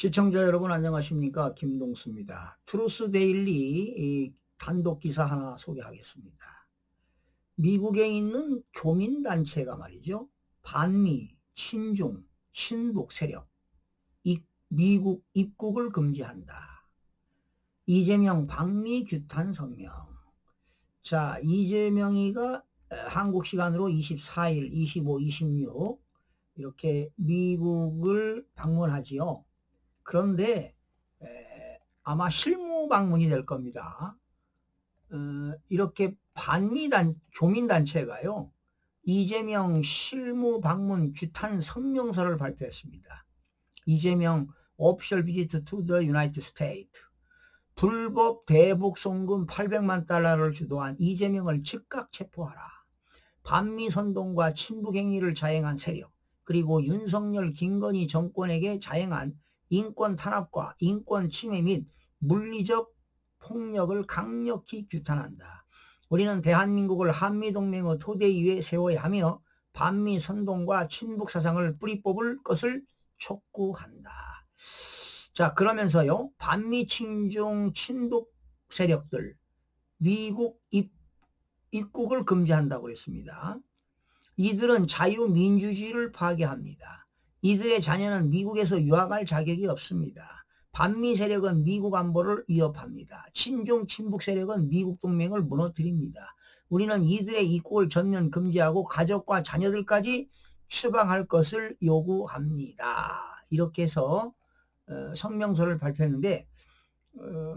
시청자 여러분 안녕하십니까 김동수입니다. 트루스 데일리 단독 기사 하나 소개하겠습니다. 미국에 있는 교민 단체가 말이죠. 반미, 친중, 친북 세력 미국 입국을 금지한다. 이재명 방미 규탄 성명. 자, 이재명이가 한국 시간으로 24일, 25, 26 이렇게 미국을 방문하지요. 그런데 에, 아마 실무 방문이 될 겁니다. 어, 이렇게 반미단 교민단체가요. 이재명 실무 방문 규탄 성명서를 발표했습니다. 이재명 official visit to the United States. 불법 대북 송금 800만 달러를 주도한 이재명을 즉각 체포하라. 반미 선동과 친북 행위를 자행한 세력, 그리고 윤석열 김건희 정권에게 자행한 인권 탄압과 인권 침해 및 물리적 폭력을 강력히 규탄한다. 우리는 대한민국을 한미동맹의 토대 위에 세워야 하며 반미 선동과 친북 사상을 뿌리 뽑을 것을 촉구한다. 자, 그러면서요, 반미 친중 친북 세력들, 미국 입, 입국을 금지한다고 그랬습니다. 이들은 자유민주주의를 파괴합니다. 이들의 자녀는 미국에서 유학할 자격이 없습니다. 반미 세력은 미국 안보를 위협합니다. 친중 친북 세력은 미국 동맹을 무너뜨립니다. 우리는 이들의 입국을 전면 금지하고 가족과 자녀들까지 추방할 것을 요구합니다. 이렇게 해서 어, 성명서를 발표했는데 어,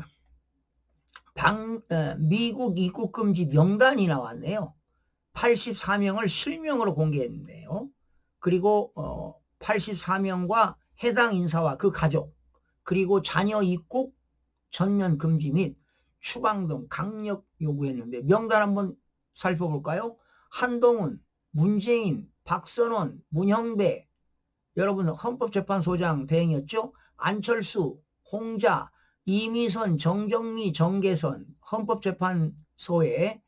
방, 어, 미국 입국 금지 명단이 나왔네요. 84명을 실명으로 공개했는데요. 그리고 어, 84명과 해당 인사와 그 가족 그리고 자녀 입국 전면 금지 및 추방 등 강력 요구했는데 명단 한번 살펴볼까요? 한동훈, 문재인, 박선원, 문형배 여러분 헌법재판소장 대행이었죠? 안철수, 홍자, 이미선, 정정미, 정계선 헌법재판소의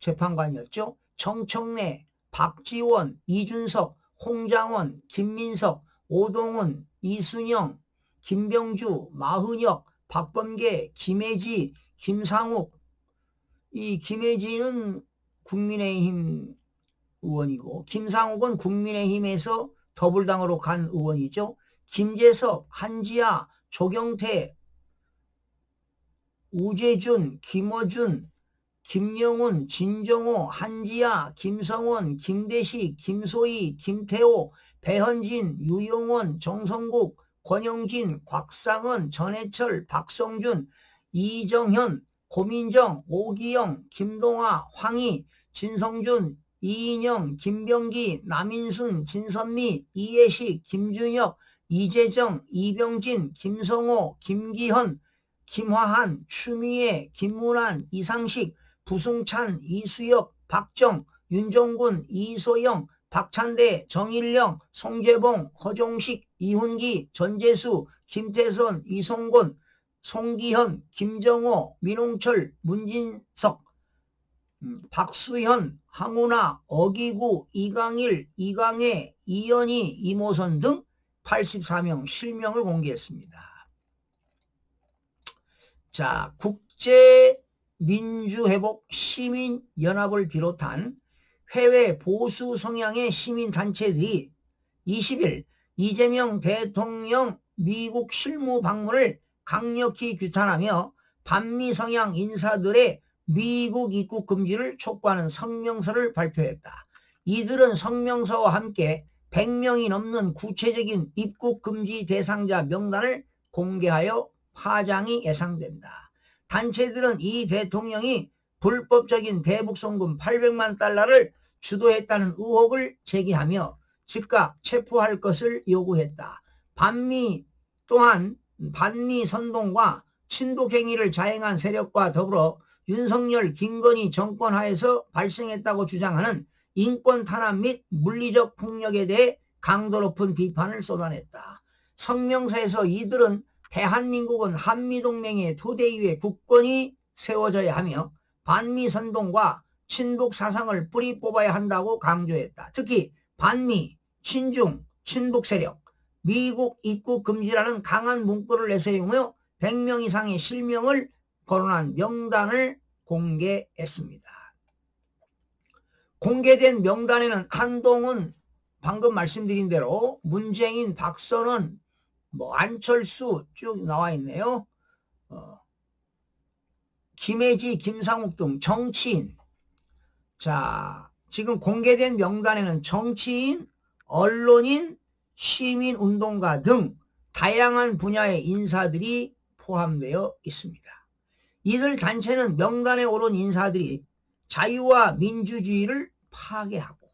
재판관이었죠? 정청래, 박지원, 이준석, 홍장원, 김민석, 오동훈, 이순영, 김병주, 마흔혁, 박범계, 김혜지, 김상욱. 이 김혜지는 국민의힘 의원이고 김상욱은 국민의힘에서 더불당으로 간 의원이죠. 김재섭, 한지아, 조경태, 우재준, 김어준, 김영훈, 진정호, 한지아, 김성원, 김대식, 김소희, 김태호, 배현진, 유영원, 정성국, 권영진, 곽상은, 전해철, 박성준, 이정현, 고민정, 오기영, 김동아, 황희, 진성준, 이인영, 김병기, 남인순, 진선미, 이예식, 김준혁, 이재정, 이병진, 김성호, 김기현, 김화한, 추미애, 김문환, 이상식, 부승찬, 이수혁, 박정, 윤정군, 이소영, 박찬대, 정일령, 송재봉, 허종식, 이훈기, 전재수, 김태선, 이성곤, 송기현, 김정호, 민홍철, 문진석, 음, 박수현, 항우나, 어기구, 이강일, 이강혜, 이연희, 이모선 등 84명 실명을 공개했습니다. 자, 국제 민주회복 시민연합을 비롯한 해외 보수 성향의 시민단체들이 20일 이재명 대통령 미국 실무 방문을 강력히 규탄하며 반미 성향 인사들의 미국 입국 금지를 촉구하는 성명서를 발표했다. 이들은 성명서와 함께 100명이 넘는 구체적인 입국 금지 대상자 명단을 공개하여 파장이 예상된다. 단체들은 이 대통령이 불법적인 대북송금 800만 달러를 주도했다는 의혹을 제기하며 즉각 체포할 것을 요구했다. 반미 또한 반미 선동과 친북 행위를 자행한 세력과 더불어 윤석열 김건희 정권 하에서 발생했다고 주장하는 인권 탄압 및 물리적 폭력에 대해 강도 높은 비판을 쏟아냈다. 성명서에서 이들은 대한민국은 한미동맹의 토대 위에 국권이 세워져야 하며 반미 선동과 친북 사상을 뿌리 뽑아야 한다고 강조했다. 특히 반미, 친중, 친북 세력, 미국 입국 금지라는 강한 문구를 내세우며 100명 이상의 실명을 거론한 명단을 공개했습니다. 공개된 명단에는 한동훈 방금 말씀드린 대로 문재인, 박선원, 뭐 안철수 쭉 나와 있네요. 어, 김혜지, 김상욱 등 정치인. 자, 지금 공개된 명단에는 정치인, 언론인, 시민 운동가 등 다양한 분야의 인사들이 포함되어 있습니다. 이들 단체는 명단에 오른 인사들이 자유와 민주주의를 파괴하고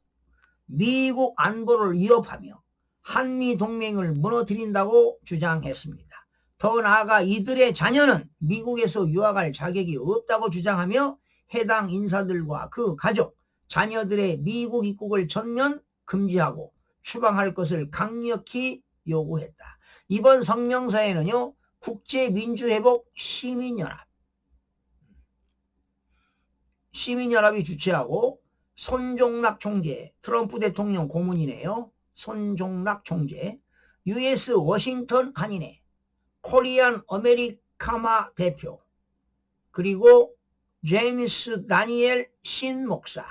미국 안보를 위협하며 한미 동맹을 무너뜨린다고 주장했습니다. 더 나아가 이들의 자녀는 미국에서 유학할 자격이 없다고 주장하며 해당 인사들과 그 가족, 자녀들의 미국 입국을 전면 금지하고 추방할 것을 강력히 요구했다. 이번 성명서에는요, 국제민주회복 시민연합, 시민연합이 주최하고 손종락 총재, 트럼프 대통령 고문이네요. 손종락 총재, US 워싱턴 한인회, 코리안 어메리카마 대표, 그리고 제임스 다니엘 신 목사,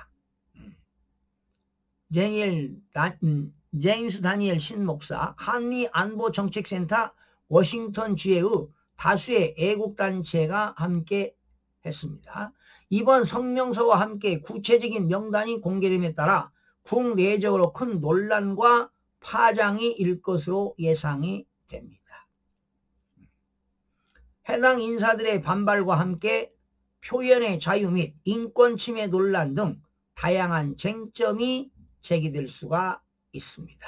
제니엘 다, 음, 제임스 다니엘 신 목사, 한미 안보 정책센터 워싱턴 주의 다수의 애국단체가 함께 했습니다. 이번 성명서와 함께 구체적인 명단이 공개됨에 따라 국내적으로 큰 논란과 파장이 일 것으로 예상이 됩니다. 해당 인사들의 반발과 함께 표현의 자유 및 인권 침해 논란 등 다양한 쟁점이 제기될 수가 있습니다.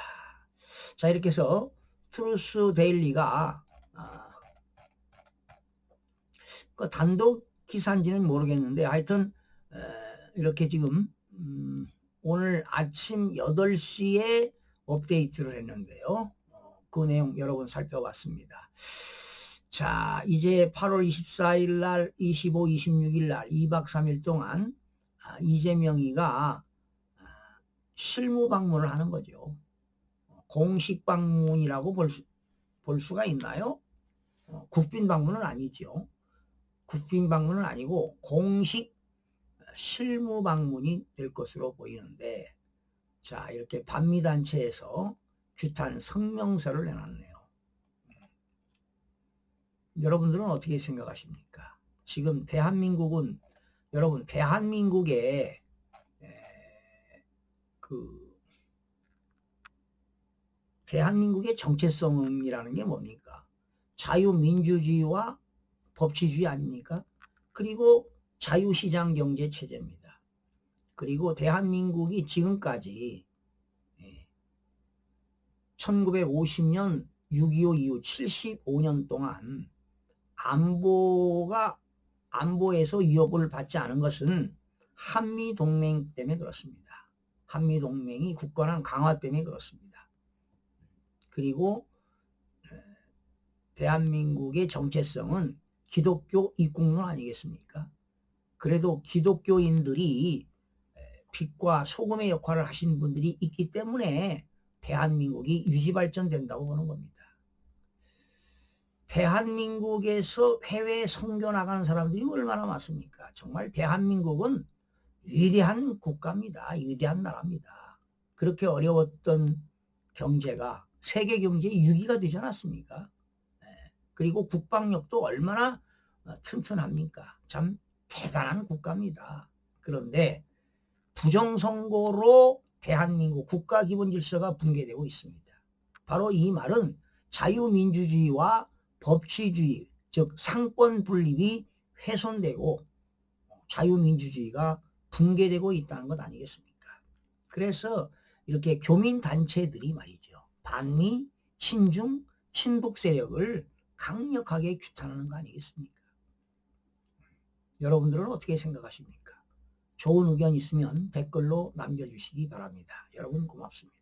자 이렇게 해서 트루스 데일리가 아, 그 단독 기사인지는 모르겠는데 하여튼 에, 이렇게 지금 음, 오늘 아침 8시에 업데이트를 했는데요. 어, 그 내용 여러분 살펴봤습니다. 자, 이제 8월 24일 날, 25, 26일 날 2박 3일 동안 아, 이재명이가 아, 실무 방문을 하는 거죠. 공식 방문이라고 볼, 수, 볼 수가 있나요? 어, 국빈 방문은 아니죠. 국빈 방문은 아니고 공식 실무 방문이 될 것으로 보이는데 자 이렇게 반미단체에서 규탄 성명서를 내놨네요. 여러분들은 어떻게 생각하십니까? 지금 대한민국은 여러분 대한민국의 그 대한민국의 정체성이라는 게 뭡니까? 자유민주주의와 법치주의 아닙니까? 그리고 자유시장 경제 체제입니다. 그리고 대한민국이 지금까지 1950년 6.25 이후 75년 동안 안보가 안보에서 위협을 받지 않은 것은 한미 동맹 때문에 그렇습니다. 한미 동맹이 굳건한 강화 때문에 그렇습니다. 그리고 대한민국의 정체성은 기독교 입국론 아니겠습니까? 그래도 기독교인들이 빛과 소금의 역할을 하신 분들이 있기 때문에 대한민국이 유지 발전된다고 보는 겁니다. 대한민국에서 해외에 선교 나가는 사람들이 얼마나 많습니까? 정말 대한민국은 위대한 국가입니다. 위대한 나라입니다. 그렇게 어려웠던 경제가 세계 경제의 유기가 되지 않았습니까? 그리고 국방력도 얼마나 어, 튼튼합니까? 참 대단한 국가입니다. 그런데 부정선거로 대한민국 국가 기본 질서가 붕괴되고 있습니다. 바로 이 말은 자유민주주의와 법치주의, 즉 상권 분립이 훼손되고 자유민주주의가 붕괴되고 있다는 것 아니겠습니까? 그래서 이렇게 교민단체들이 말이죠. 반미, 친중, 친북 세력을 강력하게 규탄하는 거 아니겠습니까? 여러분들은 어떻게 생각하십니까? 좋은 의견 있으면 댓글로 남겨주시기 바랍니다. 여러분 고맙습니다.